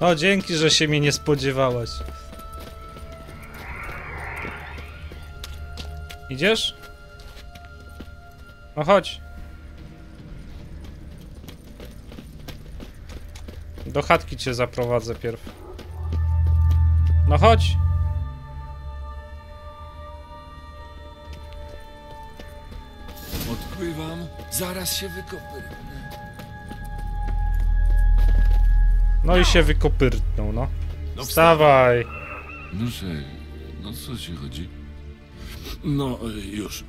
O, dzięki, że się mnie nie spodziewałaś. Idziesz? No chodź. Do chatki cię zaprowadzę pierw. No chodź. Odpływam, zaraz się wykopyrnę. No i się wykopyrtnął, no. No Wstawaj. No że, no co ci chodzi? No, już.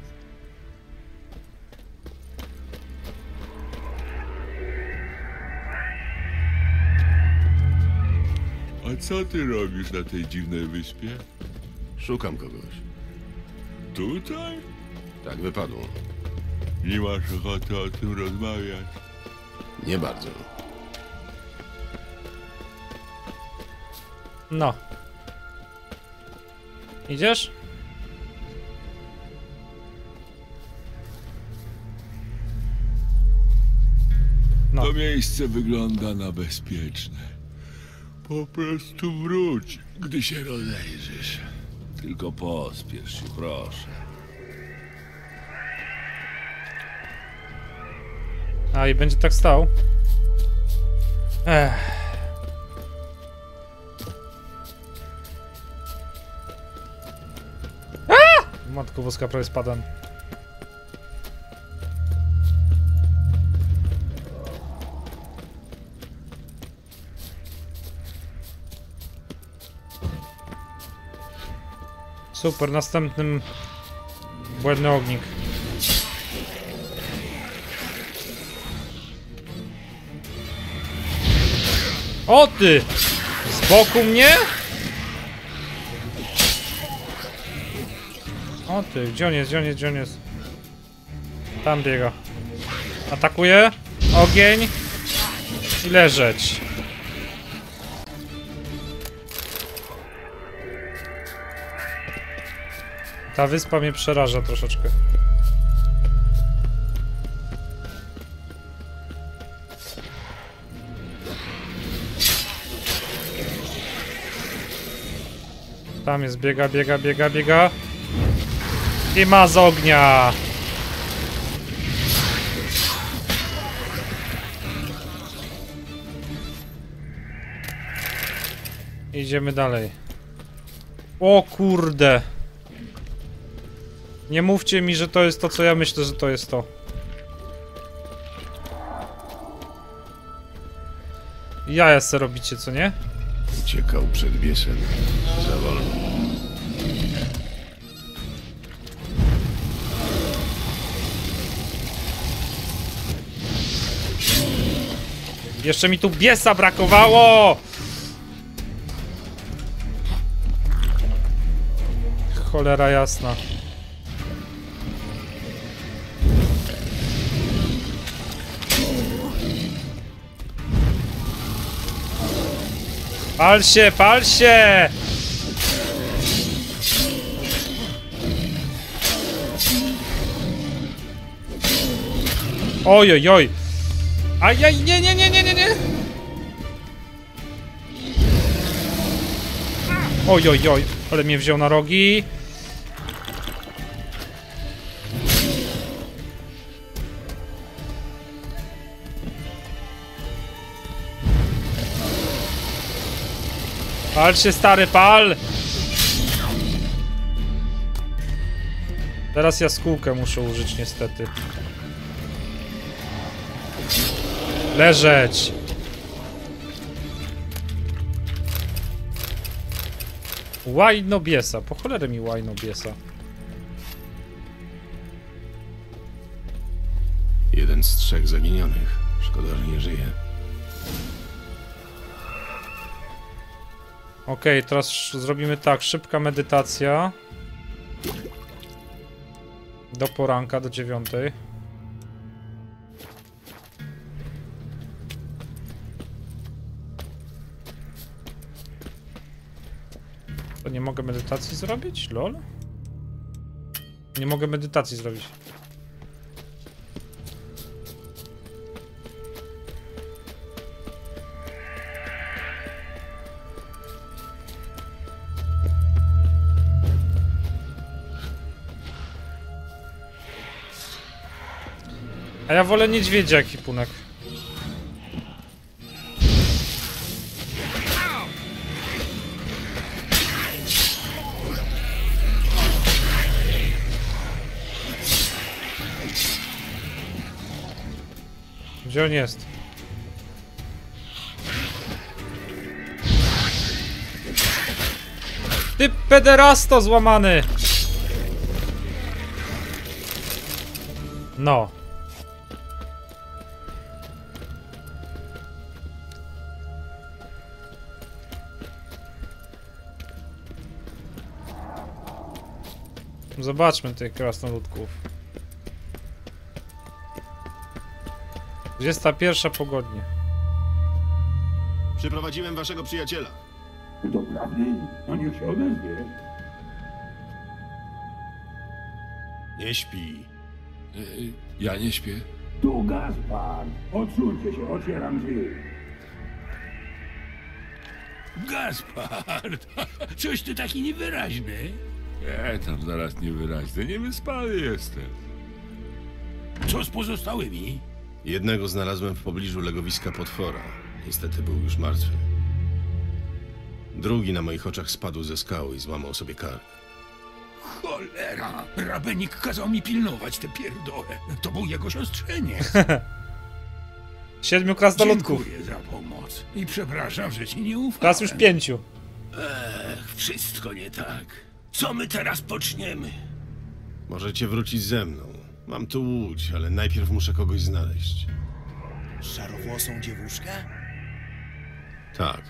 A co ty robisz na tej dziwnej wyspie? Szukam kogoś. Tutaj? Tak wypadło. Nie masz ochoty o tym rozmawiać. Nie bardzo. No. Idziesz? No. To miejsce wygląda na bezpieczne. Po prostu wróć, gdy się rozejrzysz. Tylko pospiesz się, proszę. A i będzie tak stał. Ech. Matko boska, prawie spadłem. Super, następnym błędny ognik. O ty! Z boku mnie? O ty, gdzie on jest, gdzie on jest, gdzie on jest? Tam biega. Atakuje. Ogień. I leżeć. Ta wyspa mnie przeraża troszeczkę. Tam jest, biega, biega, biega, biega. I ma z ognia. Idziemy dalej. O kurde. Nie mówcie mi, że to jest to, co ja myślę, że to jest to. Jaja se robicie, co nie? Uciekał przed biesem. Za wolno. Jeszcze mi tu biesa brakowało! Cholera jasna. Pal się, pal się! Oj, oj, oj. Ajaj, nie, nie, nie, nie, Oj, oj, oj, ale mnie wziął na rogi. Pal się, stary, pal! Teraz jaskółkę muszę użyć, niestety. Leżeć! Łajno biesa. Po cholerę mi łajno biesa. Jeden z trzech zaginionych. Szkoda, że nie żyje. Okej, teraz sz- zrobimy tak. Szybka medytacja. Do poranka, do dziewiątej. nie mogę medytacji zrobić? Lol? Nie mogę medytacji zrobić. A ja wolę niedźwiedzia, kipunek. Gdzie on jest? Ty pederasto złamany! No. Zobaczmy tych krasnoludków. 21 pogodnie. Przyprowadziłem waszego przyjaciela. Doprawdy? No niech się odezwie. Nie śpi. E, ja nie śpię. Tu Gaspar. Odsuńcie się, otwieram drzwi. Gaspard, coś ty taki niewyraźny. E, tam zaraz niewyraźny. Niewyspany jestem. Co z pozostałymi? Jednego znalazłem w pobliżu legowiska potwora. Niestety był już martwy. Drugi na moich oczach spadł ze skały i złamał sobie kark. Cholera, rabenik kazał mi pilnować tę pierdołę. To był jego siostrzeniec. Siedmiu krasnoludków. Dziękuję za pomoc. I przepraszam, że ci nie ufam. Teraz już pięciu. Wszystko nie tak. Co my teraz poczniemy? Możecie wrócić ze mną. Mam tu łódź, ale najpierw muszę kogoś znaleźć. Szarowłosą dziewuszkę? Tak.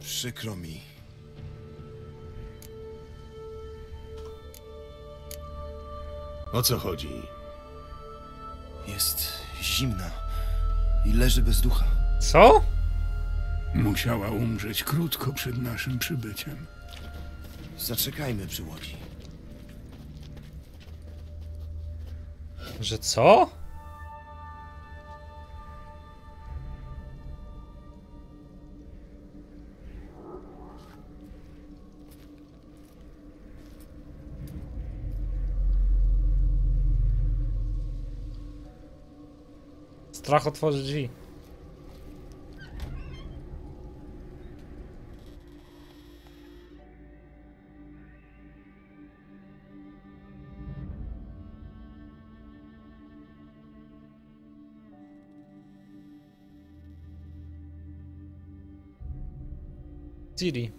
Przykro mi. O co chodzi? Jest zimna i leży bez ducha. Co? Musiała umrzeć krótko przed naszym przybyciem. Zaczekajmy przy łodzi. Że co? Strach otworzy drzwi. Ciri.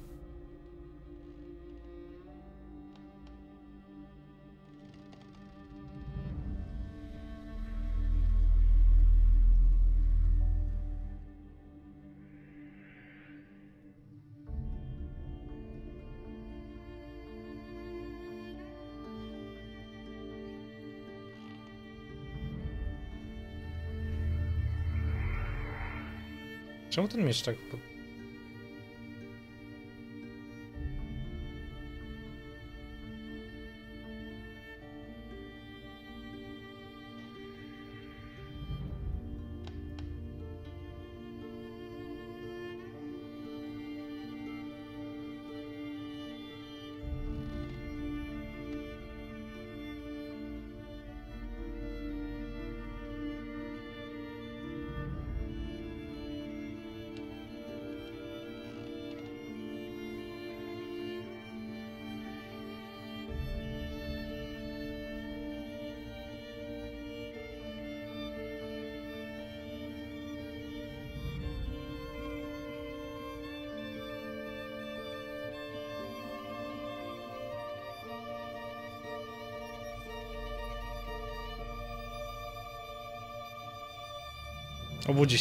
Czemu ten miecz tak... po- Obudzi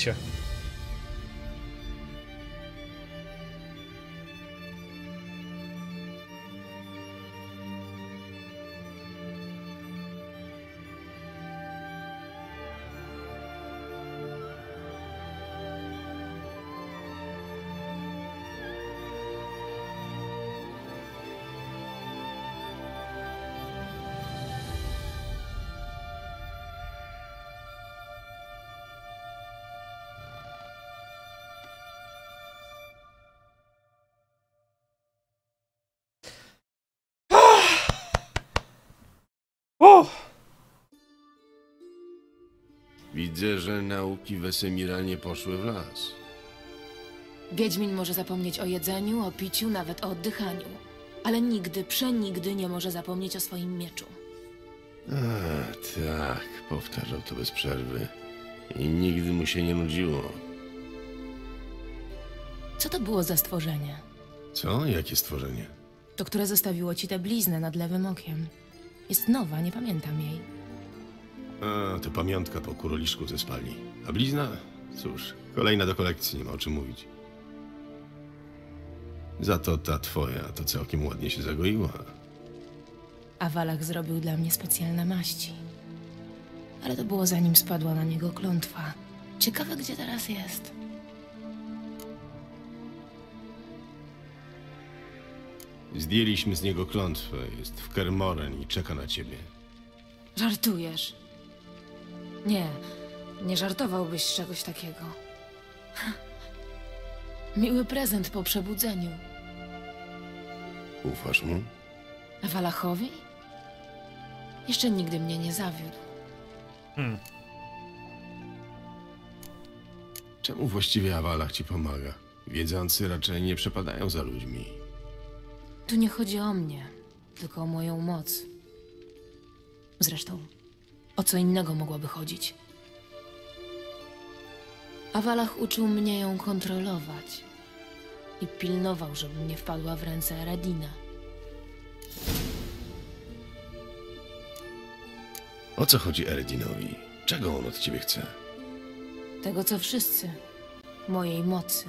Widzę, że nauki Wesemira nie poszły w las. Wiedźmin może zapomnieć o jedzeniu, o piciu, nawet o oddychaniu. Ale nigdy, przenigdy nie może zapomnieć o swoim mieczu. A, tak, powtarzał to bez przerwy. I nigdy mu się nie nudziło. Co to było za stworzenie? Co? Jakie stworzenie? To, które zostawiło ci tę bliznę nad lewym okiem. Jest nowa, nie pamiętam jej. A, to pamiątka po kuroliszku ze spalni. A blizna? Cóż, kolejna do kolekcji, nie ma o czym mówić. Za to ta twoja to całkiem ładnie się zagoiła. A Walach zrobił dla mnie specjalne maści. Ale to było zanim spadła na niego klątwa. Ciekawe, gdzie teraz jest. Zdjęliśmy z niego klątwę, jest w Kermoren i czeka na ciebie. Żartujesz? Nie, nie żartowałbyś z czegoś takiego. Miły prezent po przebudzeniu. Ufasz mu? Walachowi? Jeszcze nigdy mnie nie zawiódł. Czemu właściwie Awalach ci pomaga? Wiedzący raczej nie przepadają za ludźmi. Tu nie chodzi o mnie, tylko o moją moc. Zresztą, o co innego mogłoby chodzić? Awalach uczył mnie ją kontrolować i pilnował, żebym nie wpadła w ręce Eredina. O co chodzi Eredinowi? Czego on od ciebie chce? Tego, co wszyscy. Mojej mocy.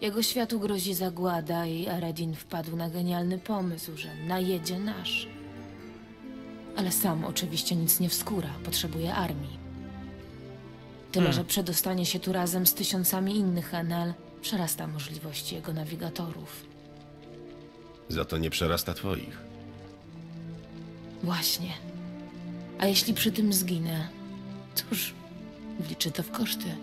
Jego światu grozi zagłada i Eredin wpadł na genialny pomysł, że najedzie nasz. Ale sam oczywiście nic nie wskóra, potrzebuje armii. Tyle, że przedostanie się tu razem z tysiącami innych Enel przerasta możliwości jego nawigatorów. Za to nie przerasta twoich. Właśnie. A jeśli przy tym zginę, cóż, wliczy to w koszty.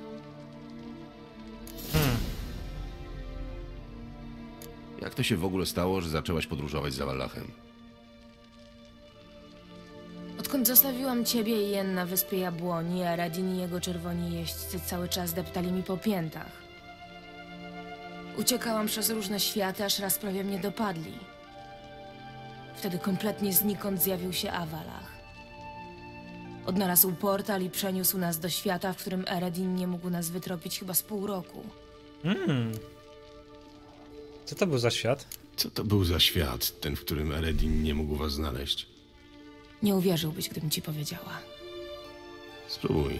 Jak to się w ogóle stało, że zaczęłaś podróżować za Wallachem? Odkąd zostawiłam ciebie i Jen na wyspie Jabłoni, Eredin i jego czerwoni jeźdźcy cały czas deptali mi po piętach. Uciekałam przez różne światy, aż raz prawie mnie dopadli. Wtedy kompletnie znikąd zjawił się Awalach. Odnalazł portal i przeniósł nas do świata, w którym Eredin nie mógł nas wytropić chyba z pół roku. Co to był za świat? Co to był za świat, ten, w którym Eredin nie mógł was znaleźć? Nie uwierzyłbyś, gdybym ci powiedziała. Spróbuj.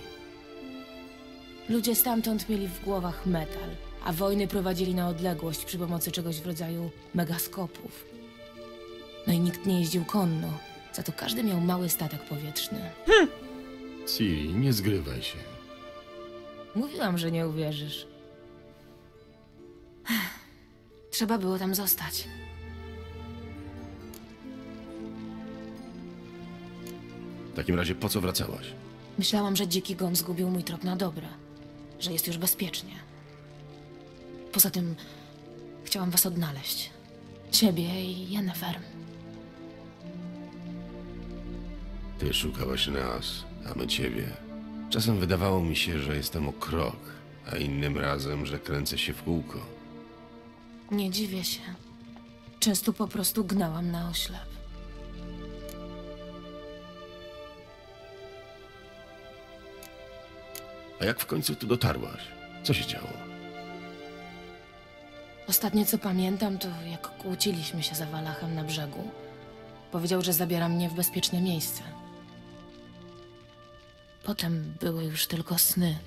Ludzie stamtąd mieli w głowach metal, a wojny prowadzili na odległość przy pomocy czegoś w rodzaju megaskopów. No i nikt nie jeździł konno, za to każdy miał mały statek powietrzny. Ciri, nie zgrywaj się. Mówiłam, że nie uwierzysz. Trzeba było tam zostać. W takim razie po co wracałaś? Myślałam, że dziki gon zgubił mój trop na dobre, że jest już bezpiecznie. Poza tym chciałam was odnaleźć. Ciebie i Yennefer. Ty szukałaś nas, a my ciebie. Czasem wydawało mi się, że jestem o krok, a innym razem, że kręcę się w kółko. Nie dziwię się. Często po prostu gnałam na oślep. A jak w końcu tu dotarłaś? Co się działo? Ostatnie co pamiętam, to jak kłóciliśmy się za Walachem na brzegu. Powiedział, że zabiera mnie w bezpieczne miejsce. Potem były już tylko sny.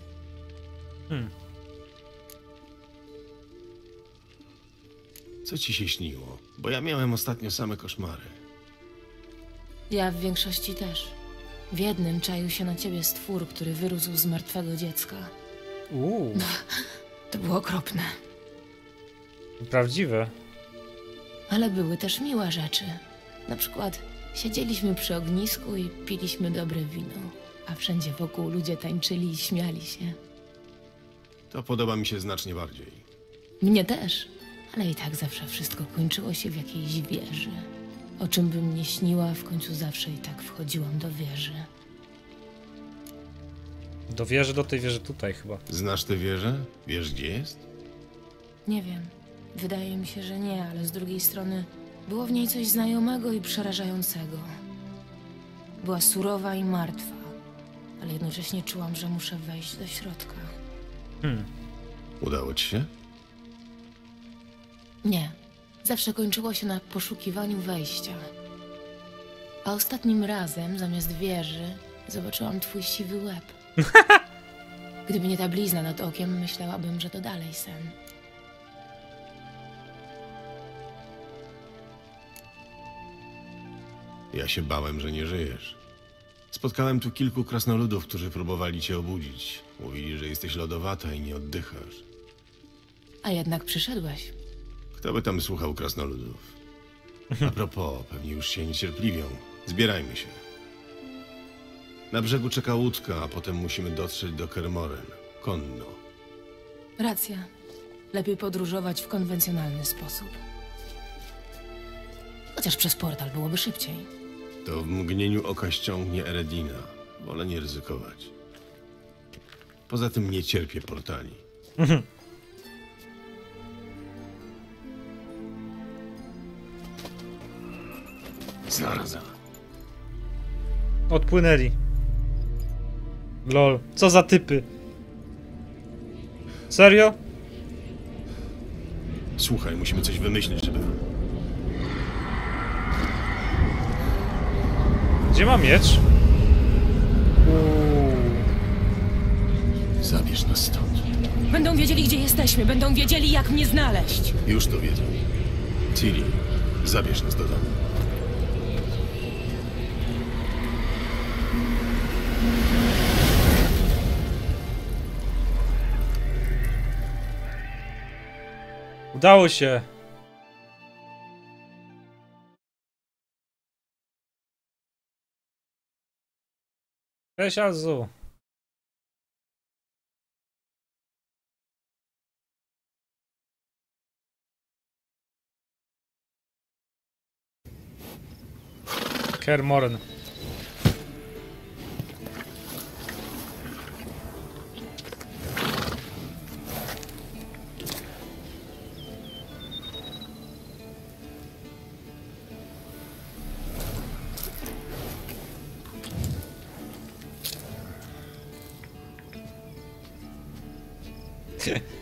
Co ci się śniło? Bo ja miałem ostatnio same koszmary. Ja w większości też. W jednym czaił się na ciebie stwór, który wyrósł z martwego dziecka. Uuu, To było okropne. prawdziwe. Ale były też miłe rzeczy. Na przykład siedzieliśmy przy ognisku i piliśmy dobre wino, a wszędzie wokół ludzie tańczyli i śmiali się. To podoba mi się znacznie bardziej. Mnie też, ale i tak zawsze wszystko kończyło się w jakiejś wieży. O czym bym nie śniła, w końcu zawsze i tak wchodziłam do wieży. Do wieży, do tej wieży tutaj chyba. Znasz tę wieżę? Wiesz, gdzie jest? Nie wiem. Wydaje mi się, że nie, ale z drugiej strony było w niej coś znajomego i przerażającego. Była surowa i martwa, ale jednocześnie czułam, że muszę wejść do środka. Udało ci się? Nie. Zawsze kończyło się na poszukiwaniu wejścia. A ostatnim razem, zamiast wieży, zobaczyłam twój siwy łeb. Gdyby nie ta blizna nad okiem, myślałabym, że to dalej sen. Ja się bałem, że nie żyjesz. Spotkałem tu kilku krasnoludów, którzy próbowali cię obudzić. Mówili, że jesteś lodowata i nie oddychasz. A jednak przyszedłeś. Kto by tam słuchał krasnoludów? A propos, pewnie już się niecierpliwią. Zbierajmy się. Na brzegu czeka łódka, a potem musimy dotrzeć do Kermoren. Konno. Racja. Lepiej podróżować w konwencjonalny sposób. Chociaż przez portal byłoby szybciej. To w mgnieniu oka ściągnie Eredina. Wolę nie ryzykować. Poza tym nie cierpię portali. Zaraza. Odpłynęli. Lol, co za typy. Serio? Słuchaj, musimy coś wymyślić, żeby... Gdzie ma miecz? Uuu. Zabierz nas stąd. Będą wiedzieli, gdzie jesteśmy. Będą wiedzieli, jak mnie znaleźć. Już to wiedzą. Ciri, zabierz nas do domu. Udało się. Cześć Azu. Kermoren.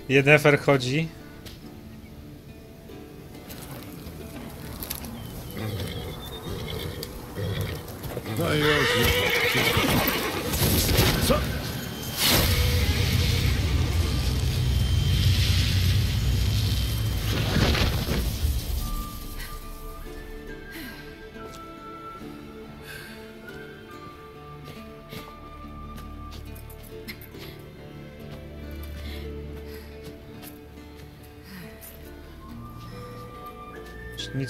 Jennefer chodzi. No już. Co?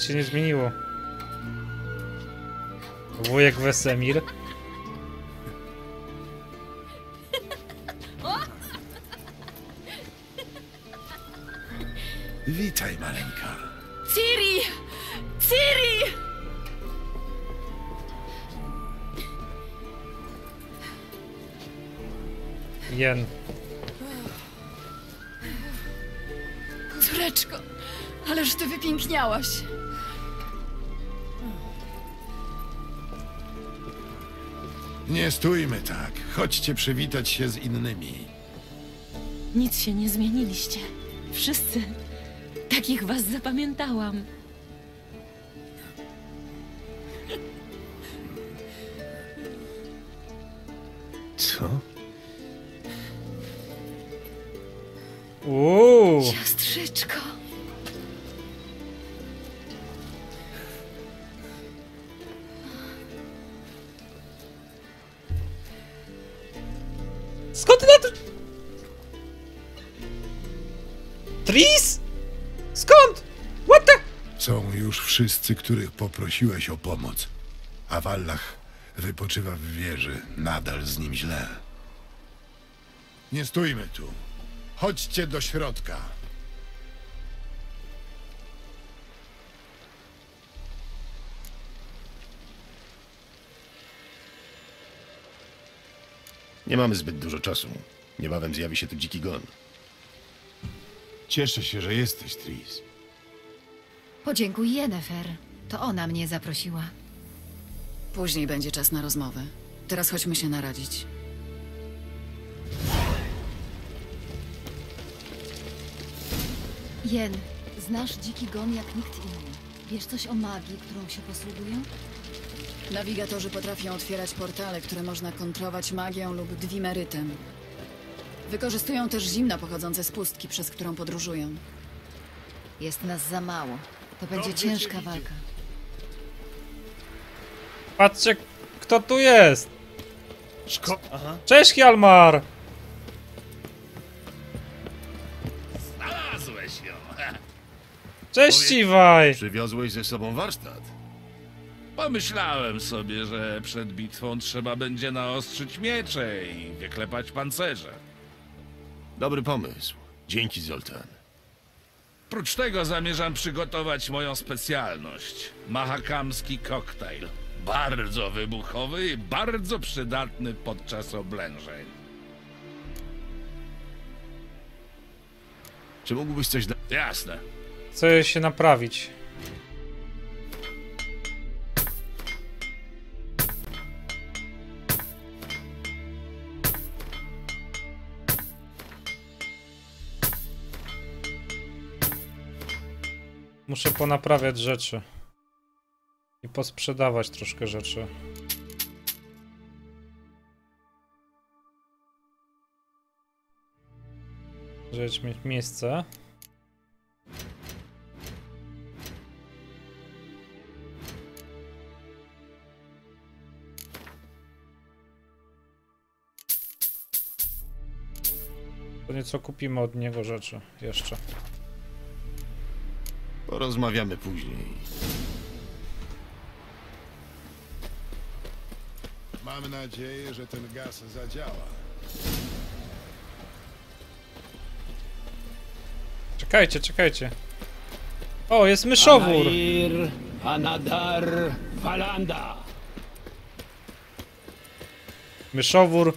Się nie zmieniło. Wujek Wesemir. Witaj, maleńka. Ciri! Ciri! Jen. Córeczko, ależ ty wypiękniałaś. Nie stójmy tak. Chodźcie przywitać się z innymi. Nic się nie zmieniliście. Wszyscy. Takich was zapamiętałam. Skąd ty na to... Tris? Skąd? What the... Są już wszyscy, których poprosiłeś o pomoc. A Wallach wypoczywa w wieży. Nadal z nim źle. Nie stójmy tu. Chodźcie do środka. Nie mamy zbyt dużo czasu. Niebawem zjawi się tu dziki gon. Cieszę się, że jesteś, Tris. Podziękuj Yennefer. To ona mnie zaprosiła. Później będzie czas na rozmowę. Teraz chodźmy się naradzić. Jen, znasz dziki gon jak nikt inny. Wiesz coś o magii, którą się posługują? Nawigatorzy potrafią otwierać portale, które można kontrować magią lub dwimerytem. Wykorzystują też zimna pochodzące z pustki, przez którą podróżują. Jest nas za mało. To będzie ciężka walka. Patrzcie, kto tu jest! Szko... Cześć, Hjalmar! Znalazłeś ją! Cześć, Ciwaj! Przywiozłeś ze sobą warsztat. Pomyślałem sobie, że przed bitwą trzeba będzie naostrzyć miecze i wyklepać pancerze. Dobry pomysł. Dzięki, Zoltan. Prócz tego zamierzam przygotować moją specjalność. Mahakamski koktajl. Bardzo wybuchowy i bardzo przydatny podczas oblężeń. Czy mógłbyś coś da... Jasne. Chcę się naprawić. Muszę ponaprawiać rzeczy. I posprzedawać troszkę rzeczy. Rzecz mieć miejsce. To nieco kupimy od niego rzeczy jeszcze. Porozmawiamy później. Mam nadzieję, że ten gaz zadziała. Czekajcie, czekajcie. O, jest myszowór! Anair, Anadar, Valanda. Myszowór.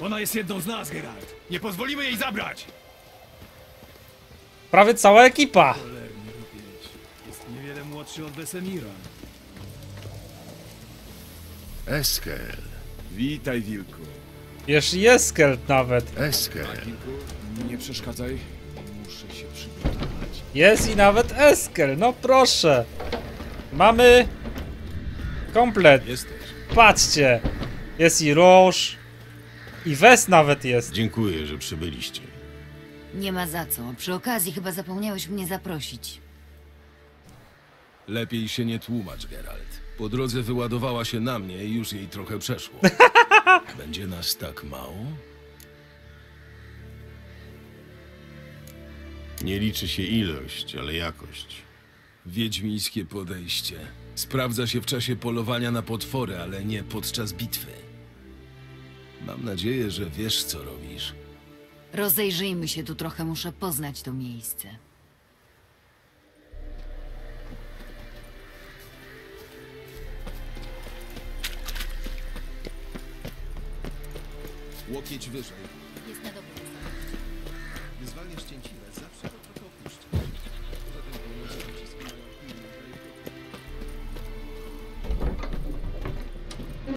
Ona jest jedną z nas, Geralt. Nie pozwolimy jej zabrać! Prawie cała ekipa! Młodszy od Wesemira. Eskel. Witaj, wilku. Jeszcze jest Skelt nawet. Eskel. Nie przeszkadzaj. Muszę się przygotować. Jest i nawet Eskel, no proszę. Mamy komplet. Jesteś. Patrzcie. Jest i Roż. I Wes nawet jest. Dziękuję, że przybyliście. Nie ma za co. Przy okazji chyba zapomniałeś mnie zaprosić. Lepiej się nie tłumacz, Geralt. Po drodze wyładowała się na mnie i już jej trochę przeszło. Będzie nas tak mało? Nie liczy się ilość, ale jakość. Wiedźmińskie podejście. Sprawdza się w czasie polowania na potwory, ale nie podczas bitwy. Mam nadzieję, że wiesz, co robisz. Rozejrzyjmy się tu trochę, muszę poznać to miejsce. Łokieć wyżej. Jest na dobre.